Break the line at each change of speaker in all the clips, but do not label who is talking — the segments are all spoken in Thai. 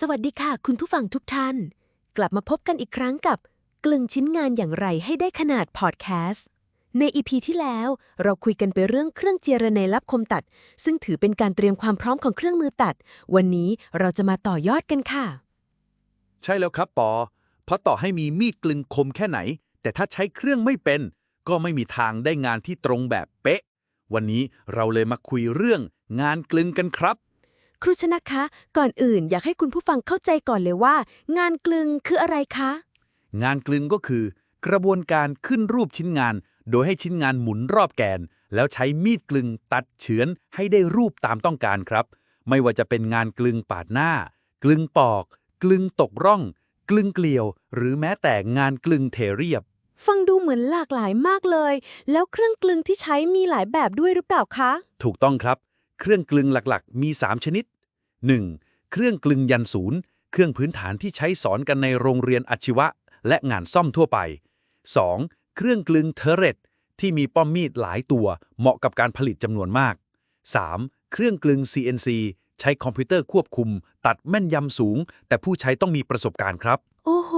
สวัสดีค่ะ คุณผู้ฟังทุกท่าน กลับมาพบกันอีกครั้งกับ กลึงชิ้นงานอย่างไรให้ได้ขนาดพอดแคสต์ในอีพีที่แล้ว เราคุยกันไปเรื่องเครื่องเจรในรับคมตัด ซึ่งถือเป็นการเตรียมความพร้อมของเครื่องมือตัด วันนี้เราจะมาต่อยอดกันค่ะ
ใช่แล้วครับปอ เพราะต่อให้มีมีดกลึงคมแค่ไหน แต่ถ้าใช้เครื่องไม่เป็น ก็ไม่มีทางได้งานที่ตรงแบบเป๊ะ วันนี้เราเลยมาคุยเรื่องงานกลึงกันครับ
ครูชนะคะ ก่อนอื่นอยากให้คุณผู้ฟังเข้าใจก่อนเลยว่า งานกลึงคืออะไรคะ
งานกลึงก็คือ กระบวนการขึ้นรูปชิ้นงาน โดยให้ชิ้นงานหมุนรอบแกน แล้วใช้มีดกลึงตัดเฉือนให้ได้รูปตามต้องการครับ ไม่ว่าจะเป็นงานกลึงปาดหน้า กลึงปอก กลึงตกร่อง กลึงเกลียว หรือแม้แต่งานกลึงเทเรียบ
ฟังดูเหมือนหลากหลายมากเลย แล้วเครื่องกลึงที่ใช้มีหลายแบบด้วยหรือเปล่าคะ
ถูกต้องครับ เครื่องกลึงหลักๆ มี 3 ชนิด 1. เครื่องกลึงยันศูนย์ เครื่องพื้นฐานที่ใช้สอนกันในโรงเรียนอาชีวะ และงานซ่อมทั่วไป 2. เครื่องกลึงเทเรตที่มีป้อมมีดหลายตัว เหมาะกับการผลิตจำนวนมาก 3. เครื่องกลึง CNC ใช้คอมพิวเตอร์ควบคุม ตัดแม่นยำสูง แต่ผู้ใช้ต้องมีประสบการณ์ครับ
โอ้โห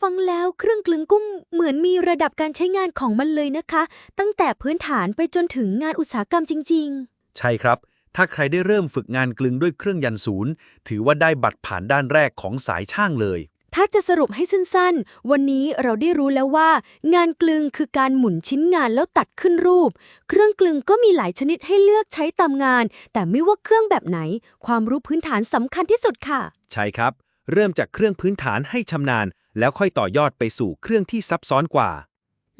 ฟังแล้วเครื่องกลึงกุ้มเหมือนมีระดับการใช้งานของมันเลยนะคะ ตั้งแต่พื้นฐานไปจนถึงงานอุตสาหกรรมจริง
ใช่ครับ ถ้าใครได้เริ่มฝึกงานกลึงด้วยเครื่องยันศูนย์ ถือว่าได้บัตรผ่านด้านแรกของสายช่างเลย
ๆถ้าจะสรุปให้สั้นๆ วันนี้เราได้รู้แล้วว่า งานกลึงคือการหมุนชิ้นงานแล้วตัดขึ้นรูป เครื่องกลึงก็มีหลายชนิดให้เลือกใช้ตามงาน แต่ไม่ว่าเครื่องแบบไหน ความรู้พื้นฐานสำคัญที่สุดค่ะ
ใช่ครับ เริ่มจากเครื่องพื้นฐานให้ชำนาญ แล้วค่อยต่อยอดไปสู่เครื่องที่ซับซ้อนกว่า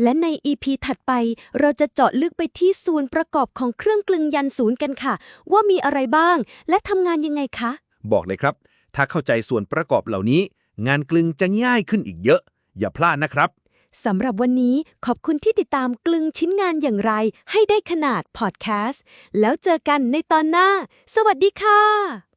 และใน EP ถัดไปเราจะเจาะลึกไปที่ส่วนประกอบของเครื่องกลึงยันศูนย์กันค่ะ ว่ามีอะไรบ้าง และทำงานยังไงคะ
บอกเลยครับ ถ้าเข้าใจส่วนประกอบเหล่านี้ งานกลึงจะง่ายขึ้นอีกเยอะ อย่าพลาดนะครับ
สำหรับวันนี้ขอบคุณที่ติดตามกลึงชิ้นงานอย่างไรให้ได้ขนาดพอดแคสต์แล้วเจอกันในตอนหน้า สวัสดีค่ะ